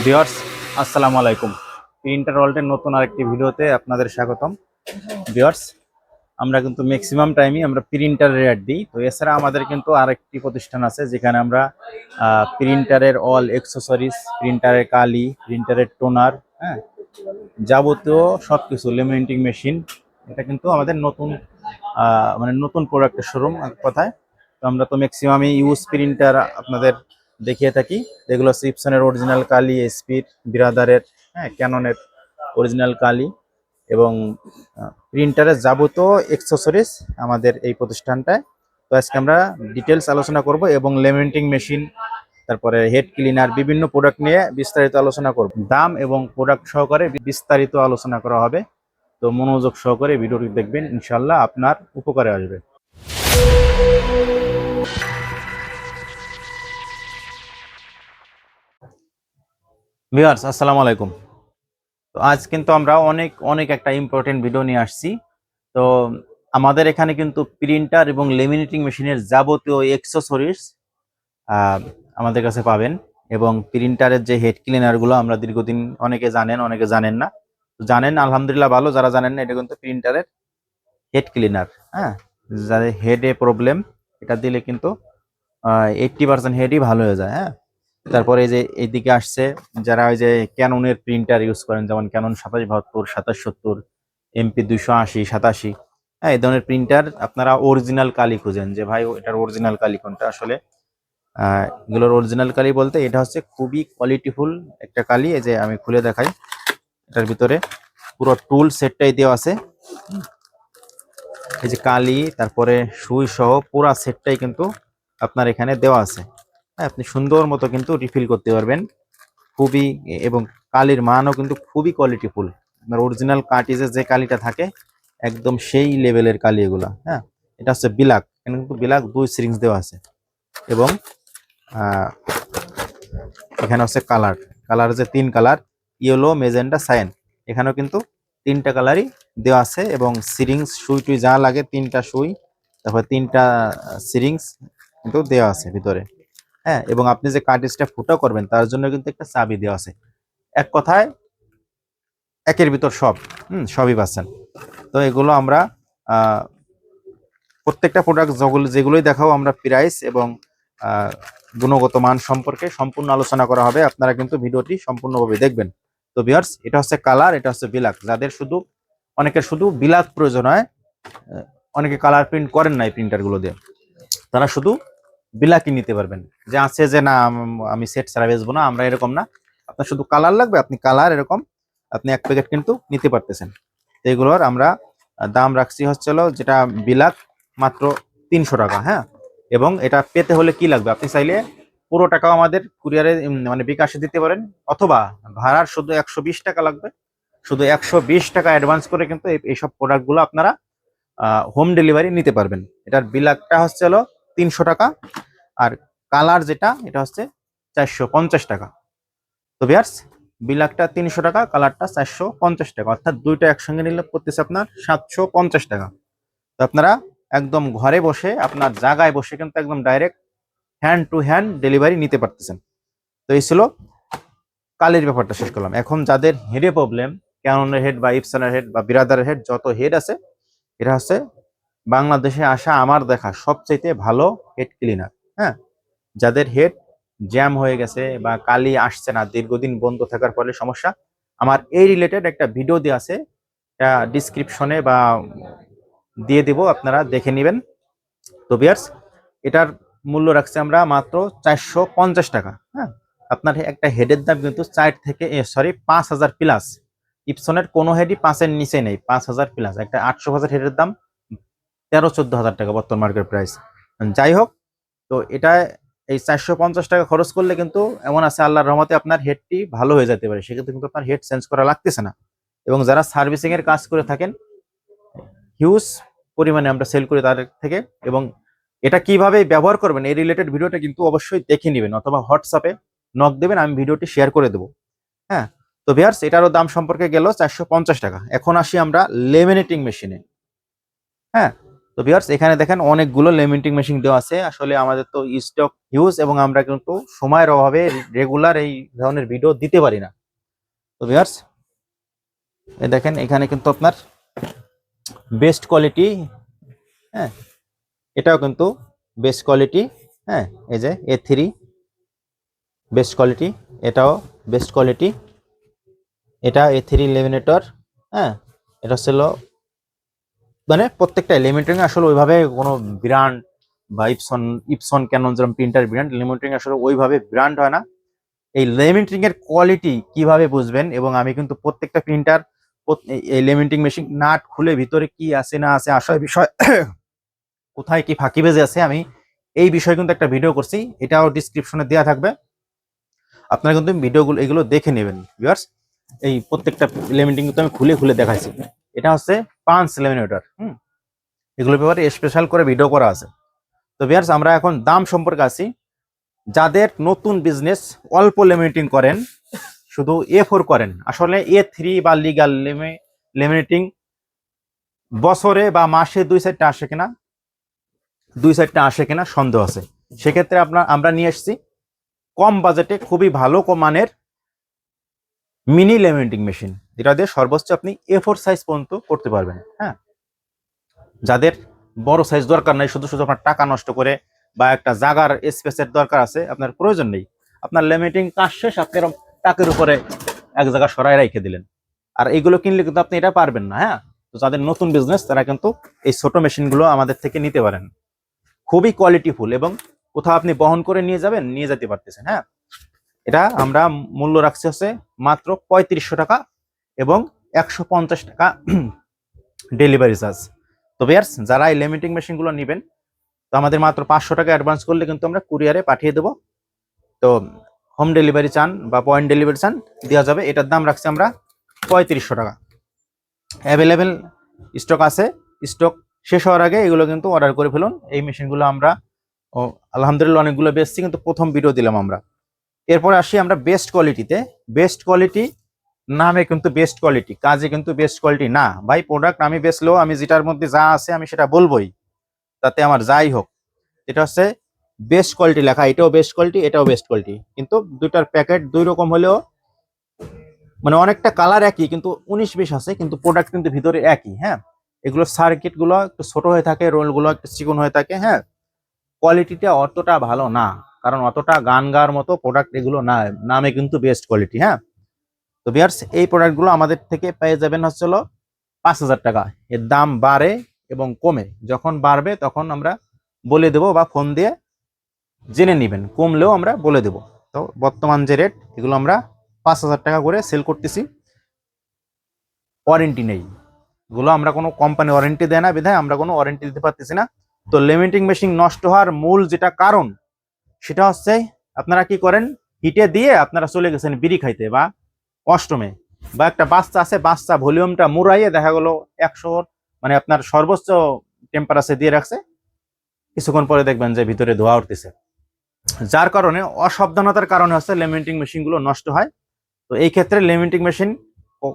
Viewers আসসালামু আলাইকুম। Printer ওয়ার্ল্ডের নতুন আরেকটি ভিডিওতে আপনাদের স্বাগতম। ভিওয়ার্স আমরা কিন্তু ম্যাক্সিমাম টাইমই আমরা প্রিন্টারের অ্যাড দিই। তো এছাড়া আমাদের কিন্তু আরেকটি প্রতিষ্ঠান আছে, যেখানে আমরা প্রিন্টারের অল এক্সেসরিজ প্রিন্টারের কালি প্রিন্টারের টোনার হ্যাঁ যাবতীয় সব কিছু লেমিনেটিং মেশিন এটা কিন্তু আমাদের নতুন মানে নতুন প্রোডাক্টের শোরুম কথায়। তো আমরা তো ম্যাক্সিমামই ইউজ প্রিন্টার আপনাদের দেখিয়ে থাকি। যেগুলো সিপসনের অরিজিনাল কালি এসপির বিরাদারের হ্যাঁ ক্যাননের অরিজিনাল কালি এবং প্রিন্টারের যাবতীয় এক্সেসরিজ আমাদের এই প্রতিষ্ঠানটায়। তো আজকে আমরা ডিটেলস আলোচনা করব এবং লেমেন্টিং মেশিন তারপরে হেড ক্লিনার বিভিন্ন প্রোডাক্ট নিয়ে বিস্তারিত আলোচনা করব। দাম এবং প্রোডাক্ট সহকারে বিস্তারিত আলোচনা করা হবে। তো মনোযোগ সহকারে ভিডিওটি দেখবেন ইনশাল্লাহ আপনার উপকারে আসবে। ভিউয়ার্স, আসসালামু আলাইকুম। তো আজ কিন্তু আমরা অনেক অনেক একটা ইম্পর্টেন্ট ভিডিও নিয়ে আসছি। তো আমাদের এখানে কিন্তু প্রিন্টার এবং লেমিনেটিং মেশিনের যাবতীয় এক্সেসরিজ আমাদের কাছে পাবেন এবং প্রিন্টারের যে হেড ক্লিনারগুলো আমরা দীর্ঘদিন অনেকে জানেন অনেকে জানেন না। জানেন, আলহামদুলিল্লাহ ভালো, যারা জানেন না, এটা কিন্তু প্রিন্টারের হেড ক্লিনার হ্যাঁ? যাদের হেডে প্রবলেম এটা দিলে কিন্তু এইটটি পার্সেন্ট হেডই ভালো হয়ে যায় হ্যাঁ? তারপরে এই যে এইদিকে আসছে, যারা ওই যে ক্যাননের প্রিন্টার ইউজ করেন, যেমন ক্যানন সাতাশ বাহাত্তর, সাতাশ সত্তর এমপি দুইশো আশি, সাতাশি হ্যাঁ এই ধরনের প্রিন্টার আপনারা অরিজিনাল কালি খুঁজেন যে, ভাই, এটার অরিজিনাল কালি কোনটা? আসলে এগুলোর অরিজিনাল কালি বলতে এটা হচ্ছে খুবই কোয়ালিটিফুল একটা কালি, এই যে আমি খুলে দেখাই। এটার ভিতরে পুরো টুল সেটটাই দেওয়া আছে। এই যে কালি, তারপরে সুই সহ পুরা সেটটাই কিন্তু আপনার এখানে দেওয়া আছে। আপনি সুন্দর মতো কিন্তু রিফিল করতে পারবেন। খুবই, এবং কালির মানও কিন্তু খুবই কোয়ালিটিফুল আপনার অরিজিনাল কার্টিজের যে কালিটা থাকে, একদম সেই লেভেলের কালি এগুলা হ্যাঁ? এটা হচ্ছে বিলাক, এখানে কিন্তু বিলাক দুই সিরিঞ্জ দেওয়া আছে। এবং এখানে হচ্ছে কালার কালার যে তিন কালার ইয়েলো মেজেন্ডা সাইন এখানেও কিন্তু তিনটা কালারই দেওয়া আছে, এবং সিরিংস সুই টুই যা লাগে তিনটা সুই, তারপর তিনটা সিরিংস কিন্তু দেওয়া আছে ভিতরে। হ্যাঁ এবং আপনি যে কার্টিজটা ফুটো করবেন, তার জন্য কিন্তু একটা চাবি দেওয়া আছে। এক কথায়, একের ভিতর সব, হুম, সবই পাচ্ছেন। তো এগুলো আমরা প্রত্যেকটা প্রোডাক্ট যেগুলো, যেগুলোই দেখাও আমরা প্রাইস এবং গুণগত মান সম্পর্কে সম্পূর্ণ আলোচনা করা হবে। আপনারা কিন্তু ভিডিওটি সম্পূর্ণভাবে দেখবেন। তো ভিউয়ার্স এটা হচ্ছে কালার এটা হচ্ছে বিলাক যাদের শুধু, অনেকের শুধু বিলাক প্রয়োজন হয়, অনেকে কালার প্রিন্ট করেন না এই প্রিন্টারগুলো দিয়ে। তারা শুধু বিলাকি নিতে পারবেন। যে আছে যে না, আমি সেট ছাড়া বেচবো না, আমরা এরকম না। আপনার শুধু কালার লাগবে, আপনি কালার এরকম, আপনি এক প্যাকেট কিন্তু নিতে পারতেছেন। তো এগুলোর আমরা দাম রাখছি হচ্ছিল যেটা বিলাক মাত্র তিনশো টাকা হ্যাঁ? এবং এটা পেতে হলে কি লাগবে? আপনি চাইলে পুরো টাকাও আমাদের কুরিয়ারে মানে বিকাশে দিতে পারেন, অথবা ভাড়ার শুধু একশো বিশ টাকা লাগবে। শুধু একশো বিশ টাকা অ্যাডভান্স করে কিন্তু এই- এইসব প্রোডাক্টগুলো আপনারা হোম ডেলিভারি নিতে পারবেন। এটার বিলাকটা হচ্ছে হলো তিনশো টাকা। আর কালার যেটা, এটা হচ্ছে চারশো পঞ্চাশ টাকা। তো বিয়ার্স বিলাকটা তিনশো টাকা, কালারটা চারশো পঞ্চাশ টাকা। অর্থাৎ দুইটা একসঙ্গে নিলে পড়তেছে আপনার সাতশো পঞ্চাশ টাকা। তো আপনারা একদম ঘরে বসে, আপনার জায়গায় বসে কিন্তু একদম direct hand to hand delivery নিতে পারতেছেন। তো এই ছিল কালের ব্যাপারটা শেষ করলাম। এখন যাদের হেডে প্রবলেম ক্যাননের হেড বা ইপসনের হেড বা বিরাদারের হেড যত হেড আছে এটা হচ্ছে বাংলাদেশে আসা আমার দেখা সবচাইতে ভালো হেড ক্লিনার হ্যাঁ? যাদের হেড জ্যাম হয়ে গেছে বা কালি আসছে না, দীর্ঘদিন বন্ধ থাকার ফলে সমস্যা। আমার এই রিলেটেড একটা ভিডিও দেওয়া আছে ডিসক্রিপশনে বা দিয়ে দিব, আপনারা দেখে নেবেন। তো বিয়ার্স এটার মূল্য রাখছি আমরা মাত্র চারশো পঞ্চাশ টাকা হ্যাঁ? আপনার একটা হেডের দাম কিন্তু চার থেকে সরি পাঁচ হাজার প্লাস ইপসনের কোনো হেডই পাঁচের নিচে নেই, পাঁচ হাজার প্লাস একটা আটশো হাজার হেডের দাম। তেরো চোদ্দ হাজার টাকা বর্তমান মার্কেট প্রাইস যাই হোক, তো এটা এই চারশো পঞ্চাশ টাকা খরচ করলে কিন্তু এমন আছে, আল্লাহর রহমতে আপনার হেডটি ভালো হয়ে যেতে পারে। সেক্ষেত্রে কিন্তু আপনার হেড চেঞ্জ করা লাগতেছে না। এবং যারা সার্ভিসিং এর কাজ করে থাকেন হিউজ পরিমাণে আমরা সেল করি তাদের থেকে। এবং এটা কীভাবে ব্যবহার করবেন, এই রিলেটেড ভিডিওটা কিন্তু অবশ্যই দেখে নেবেন, অথবা হোয়াটসঅ্যাপে নক দেবেন, আমি ভিডিওটি শেয়ার করে দেবো। হ্যাঁ তো ভিয়ার্স এটারও দাম সম্পর্কে গেল চারশো পঞ্চাশ টাকা। এখন আসি আমরা লেমিনেটিং মেশিনে হ্যাঁ তো ভিউয়ার্স এখানে দেখেন অনেকগুলো লেমিনেটিং মেশিন দেওয়া আছে। আসলে আমাদের তো স্টক হিউজ এবং আমরা কিন্তু সময়ের অভাবে রেগুলার এই ধরনের ভিডিও দিতে পারি না। তো ভিউয়ার্স এই দেখেন এখানে কিন্তু আপনার বেস্ট কোয়ালিটি হ্যাঁ এটাও কিন্তু বেস্ট কোয়ালিটি হ্যাঁ এই যে এ থ্রি বেস্ট কোয়ালিটি এটাও বেস্ট কোয়ালিটি এটা এ থ্রি লেমিনেটর হ্যাঁ এটা হচ্ছিল মানে প্রত্যেকটা লেমিনেটিং আসলে ওইভাবে কোনো ব্র্যান্ড বা ইপসন ইপসন ক্যানন যেরকম প্রিন্টার ব্র্যান্ড লেমিনেটিং আসলে ওইভাবে ব্র্যান্ড হয় না। এই লেমিনেটিং এর কোয়ালিটি কীভাবে বুঝবেন? এবং আমি কিন্তু প্রত্যেকটা প্রিন্টার এই লেমিনেটিং মেশিন নাট খুলে ভিতরে কি আছে, না আছে আসলে বিষয় কোথায় কি ফাঁকি বেজে আছে, আমি এই বিষয়ে কিন্তু একটা ভিডিও করছি। এটাও ডিসক্রিপশনে দেওয়া থাকবে। আপনারা কিন্তু ভিডিওগুলো এগুলো দেখে নেবেন ভিউয়ার্স এই প্রত্যেকটা লেমিনেটিং কিন্তু আমি খুলে খুলে দেখাইছি। এটা হচ্ছে পাঁচ লেমিনেটর, হুম? এগুলোর ব্যাপারে স্পেশাল করে ভিডিও করা আছে। তো ভিউয়ার্স আমরা এখন দাম সম্পর্কে আসি যাদের নতুন বিজনেস অল্প লেমিনেটিং করেন, শুধু এ ফোর করেন, আসলে এ থ্রি বা লিগাল লেমিনেটিং বছরে বা মাসে দুই সাইডটা আসে কিনা, দুই সাইডটা আসে কিনা সন্দেহ আছে। সেক্ষেত্রে আপনার, আমরা নিয়ে এসেছি। কম বাজেটে খুবই ভালো মানের মিনি লেমিনেটিং মেশিন, যেটা দিয়ে সর্বোচ্চ আপনি এ ফোর সাইজ পর্যন্ত করতে পারবেন হ্যাঁ? যাদের বড় সাইজ দরকার নাই, শুধু শুধু আপনার টাকা নষ্ট করে বা একটা জাগার স্পেসের দরকার আছে, আপনার প্রয়োজন নেই। আপনার লেমিনেটিং কাজ শেষ, আপনি এরকম টাকের উপরে এক জায়গা সরাই রেখে দিলেন। আর এইগুলো কিনলে কিন্তু আপনি এটা পারবেন না হ্যাঁ? তো যাদের নতুন বিজনেস তারা কিন্তু এই ছোট মেশিনগুলো আমাদের থেকে নিতে পারেন। খুবই কোয়ালিটিফুল এবং কোথাও আপনি বহন করে নিয়ে যাবেন, নিয়ে যেতে পারতেছেন হ্যাঁ? এটা আমরা মূল্য রাখছি হচ্ছে মাত্র পঁয়ত্রিশশো টাকা এবং একশো পঞ্চাশ টাকা ডেলিভারি চার্জ। তো বেয়ার্স যারা এই লিমিটিং মেশিনগুলো নেবেন, তো আমাদের মাত্র পাঁচশো টাকা অ্যাডভান্স করলে কিন্তু আমরা কুরিয়ারে পাঠিয়ে দেবো। তো হোম ডেলিভারি চান বা পয়েন্ট ডেলিভারি চান, দেওয়া যাবে। এটার দাম রাখছি আমরা পঁয়ত্রিশশো টাকা। অ্যাভেলেবেল স্টক আছে স্টক শেষ হওয়ার আগে এগুলো কিন্তু অর্ডার করে ফেলুন। এই মেশিনগুলো আমরা আলহামদুলিল্লাহ অনেকগুলো বেচছি, কিন্তু প্রথম ভিডিও দিলাম আমরা। এরপরে আসি আমরা বেস্ট কোয়ালিটিতে বেস্ট কোয়ালিটি নামে কিন্তু বেস্ট কোয়ালিটি কাজে কিন্তু বেস্ট কোয়ালিটি না। ভাই প্রোডাক্ট আমি বেচলেও আমি যেটার মধ্যে যা আছে আমি সেটা বলবোই। তাতে আমার যাই হোক। এটা হচ্ছে বেস্ট কোয়ালিটি লেখা। এটাও বেস্ট কোয়ালিটি এটাও বেস্ট কোয়ালিটি কিন্তু দুটার প্যাকেট দুই রকম হলেও মানে অনেকটা কালার একই, কিন্তু উনিশ বিশ আছে, কিন্তু প্রোডাক্ট কিন্তু ভিতরে একই হ্যাঁ? এগুলো সার্কিটগুলো একটু ছোট হয়ে থাকে রোলগুলো একটু চিকন হয়ে থাকে হ্যাঁ? কোয়ালিটিটা অতটা ভালো না। কারণ অতটা গান গাওয়ার মতো প্রোডাক্ট এগুলো না, নামে কিন্তু বেস্ট কোয়ালিটি হ্যাঁ? তো বিয়ার্স এই প্রোডাক্টগুলো আমাদের থেকে পেয়ে যাবেন হচ্ছে হলো পাঁচ হাজার টাকা। এর দাম বাড়ে এবং কমে। যখন বাড়বে তখন আমরা বলে দেব বা ফোন দিয়ে জেনে নেবেন। কমলেও আমরা বলে দেব। তো বর্তমান যে রেট এগুলো আমরা পাঁচ হাজার টাকা করে সেল করতেছি। ওয়ারেন্টি নেই। এগুলো আমরা কোনো কোম্পানি ওয়ারেন্টি দেয় না বিধায় আমরা কোনো ওয়ারেন্টি দিতে পারতেছি না। তো লিমিটিং মেশিন নষ্ট হওয়ার মূল যেটা কারণ সেটা হচ্ছে আপনারা কি করেন? হিটে দিয়ে আপনারা চলে গেছেন বিড়ি খাইতে বা অষ্টমে। বা একটা বাচ্চা আছে, বাচ্চা ভলিউমটা মুড়াইয়ে দেখা গেলো একশো মানে আপনার সর্বোচ্চ টেম্পারেচার দিয়ে রাখছে। কিছুক্ষণ পরে দেখবেন যে ভিতরে ধোয়া উঠতেছে। যার কারণে অসাবধানতার কারণে হচ্ছে লেমিনেটিং মেশিনগুলো নষ্ট হয়। তো এই ক্ষেত্রে লেমিনেটিং মেশিন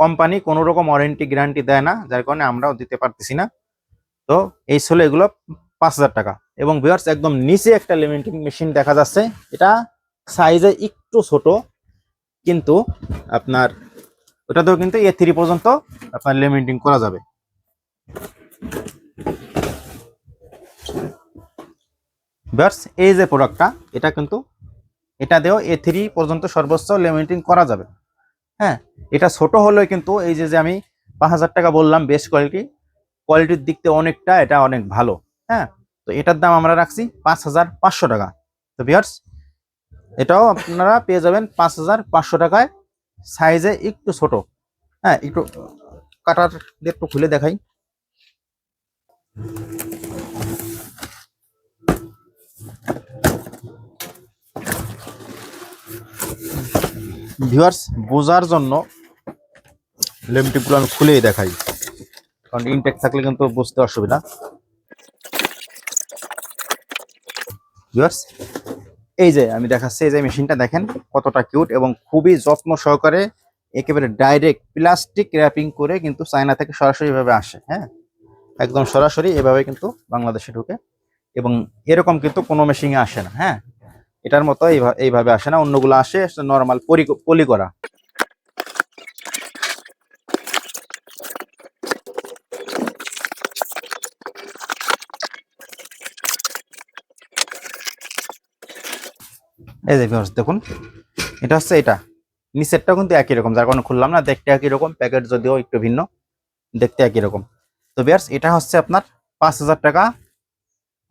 কোম্পানি কোনো রকম ওয়ারেন্টি গ্যারান্টি দেয় না, যার কারণে আমরাও দিতে পারতেছি না। তো এই ছিল এগুলো পাঁচ হাজার টাকা। এবং ভিউয়ার্স একদম নিচে একটা লিমিটিং মেশিন দেখা যাচ্ছে। এটা সাইজে একটু ছোট, কিন্তু আপনার ওটাতেও কিন্তু এ থ্রি পর্যন্ত আপনার লিমিটিং করা যাবে। ভিউয়ার্স এই যে প্রোডাক্টটা এটা কিন্তু এটা দিয়েও এ থ্রি পর্যন্ত সর্বোচ্চ লিমিটিং করা যাবে। হ্যাঁ এটা ছোট হলেও কিন্তু এই যে যে আমি পাঁচ হাজার টাকা বললাম বেস্ট কোয়ালিটি কোয়ালিটির দিক থেকে অনেকটা এটা অনেক ভালো। হ্যাঁ তো এটার দাম আমরা রাখছি পাঁচ হাজার পাঁচশো টাকা। তো বিয়ার্স এটাও আপনারা পেয়ে যাবেন পাঁচ হাজার পাঁচশো টাকায়। সাইজে একটু ছোট। হ্যাঁ একটু কাটার একটু খুলে দেখাই। ভিউয়ার্স বোঝার জন্য লেমটিপগুলো আমি খুলেই দেখাই। কারণ ইনটেক থাকলে কিন্তু বুঝতে অসুবিধা। ভিউয়ার্স, এই যে আমি দেখাচ্ছি, এই যে মেশিনটা দেখেন কতটা কিউট এবং খুবই যত্ন সহকারে একেবারে ডাইরেক্ট প্লাস্টিক র্যাপিং করে কিন্তু চায়না থেকে সরাসরি ভাবে আসে হ্যাঁ? একদম সরাসরি এভাবে কিন্তু বাংলাদেশে ঢুকে এবং এরকম কিন্তু কোনো মেশিনে আসে না হ্যাঁ? এটার মতো এইভা- এইভাবে আসে না, অন্যগুলো আসে নর্মাল পলি করা। এই যে viewers, দেখুন, এটা হচ্ছে এটা। নিচেরটাও কিন্তু একই রকম, যার কারণে খুললাম না, দেখতে একই রকম প্যাকেট যদিও একটু ভিন্ন, দেখতে একই রকম। তো বিয়ার্স এটা হচ্ছে আপনার পাঁচ হাজার টাকা,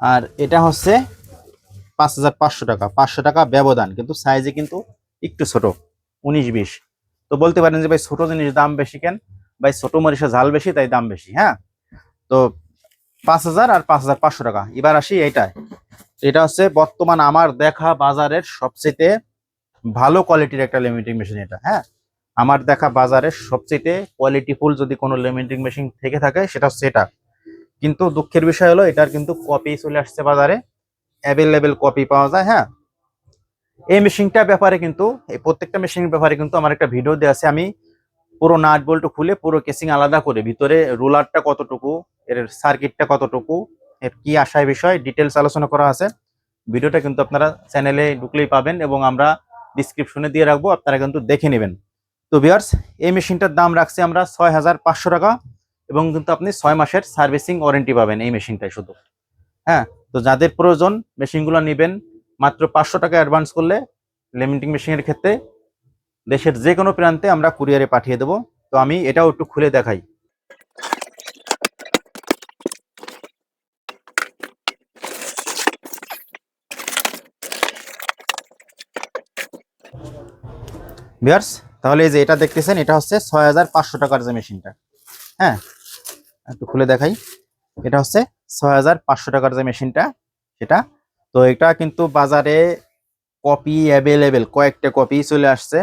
আর এটা হচ্ছে পাঁচ হাজার পাঁচশো টাকা। পাঁচশো টাকা ব্যবধান, কিন্তু সাইজে কিন্তু একটু ছোট, উনিশ বিশ। তো বলতে পারেন যে, ভাই, ছোটো জিনিস দাম বেশি কেন? ভাই, ছোটো মরিচের ঝাল বেশি, তাই দাম বেশি হ্যাঁ? তো পাঁচ হাজার আর পাঁচ হাজার পাঁচশো টাকা। এবার আসি এইটায়। এটা হচ্ছে বর্তমান আমার দেখা বাজারের সবচেয়ে ভালো কোয়ালিটির একটা লিমিটিং মেশিন এটা হ্যাঁ? আমার দেখা বাজারের সবচেয়ে কোয়ালিটিফুল যদি কোনো লিমিটিং মেশিন থেকে থাকে, সেটা হচ্ছে এটা। কিন্তু দুঃখের বিষয় হলো, এটার কিন্তু কপি চলে আসছে বাজারে। অ্যাভেলেবেল কপি পাওয়া যায় হ্যাঁ? এই মেশিনটার ব্যাপারে কিন্তু, এই প্রত্যেকটা মেশিনের ব্যাপারে কিন্তু আমার একটা ভিডিও দেওয়া আছে। আমি পুরো নাট বল্ট খুলে পুরো কেসিং আলাদা করে, ভিতরে রুলারটা কতটুকু, এর সার্কিটটা কতটুকু এর কি আশায় বিষয় ডিটেলস আলোচনা করা আছে। ভিডিওটা কিন্তু আপনারা চ্যানেলে ঢুকলেই পাবেন এবং আমরা ডিসক্রিপশনে দিয়ে রাখব, আপনারা কিন্তু দেখে নেবেন। তো ভিউয়ার্স এই মেশিনটার দাম রাখছি আমরা ছয় হাজার পাঁচশো টাকা এবং কিন্তু আপনি ছয় মাসের সার্ভিসিং ওয়ারেন্টি পাবেন এই মেশিনটাই শুধু। হ্যাঁ তো যাদের প্রয়োজন, মেশিনগুলো নেবেন, মাত্র পাঁচশো টাকা অ্যাডভান্স করলে লিমিটিং মেশিনের ক্ষেত্রে দেশের যে কোনো প্রান্তে আমরা কুরিয়ারে পাঠিয়ে দেবো। তো আমি এটাও একটু খুলে দেখাই। ভিউয়ার্স, তাহলে এই যে এটা দেখতেছেন, এটা হচ্ছে ছয় হাজার পাঁচশো টাকার যে মেশিনটা। হ্যাঁ একটু খুলে দেখাই। এটা হচ্ছে ছয় হাজার পাঁচশো টাকার যে মেশিনটা, সেটা। তো এটা কিন্তু বাজারে কপি অ্যাভেলেবেল কয়েকটা কপি চলে আসছে।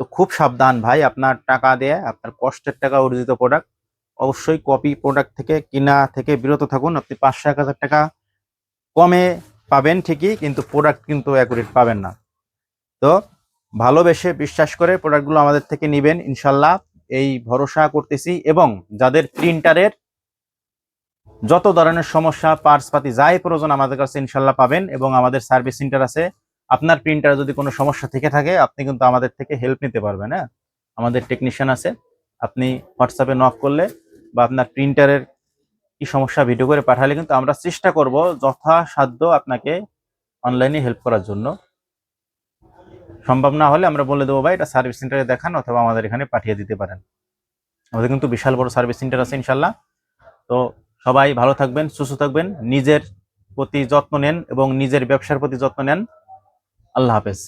তো খুব সাবধান ভাই, আপনার টাকা দিয়ে, আপনার কষ্টের টাকা অর্জিত প্রোডাক্ট অবশ্যই কপি প্রোডাক্ট থেকে কিনা থেকে বিরত থাকুন। আপনি পাঁচশো এক হাজার টাকা কমে পাবেন ঠিকই, কিন্তু প্রোডাক্ট কিন্তু অ্যাকুরেট পাবেন না। তো ভালোবেসে বিশ্বাস করে প্রোডাক্টগুলো আমাদের থেকে নেবেন, ইনশাল্লাহ। এই ভরসা করতেছি এবং যাদের প্রিন্টারের যত ধরনের সমস্যা পার্টস পাতি যাই প্রয়োজন আমাদের কাছে ইনশাল্লাহ পাবেন এবং আমাদের সার্ভিস সেন্টার আছে। আপনার প্রিন্টারে যদি কোনো সমস্যা থেকে থাকে, আপনি কিন্তু আমাদের থেকে হেল্প নিতে পারবেন হ্যাঁ? আমাদের টেকনিশিয়ান আছে, আপনি হোয়াটসঅ্যাপে নক করলে বা আপনার প্রিন্টারের কি সমস্যা ভিডিও করে পাঠালে কিন্তু আমরা চেষ্টা করব যথাসাধ্য আপনাকে অনলাইনে হেল্প করার জন্য। সম্ভব না হলে আমরা বলে দেবো, ভাই, এটা সার্ভিস সেন্টারে দেখান অথবা আমাদের এখানে পাঠিয়ে দিতে পারেন। আমাদের কিন্তু বিশাল বড় সার্ভিস সেন্টার আছে ইনশাল্লাহ। তো সবাই ভালো থাকবেন, সুস্থ থাকবেন, নিজের প্রতি যত্ন নেন এবং নিজের ব্যবসার প্রতি যত্ন নেন। আল্লাহ হাফেজ।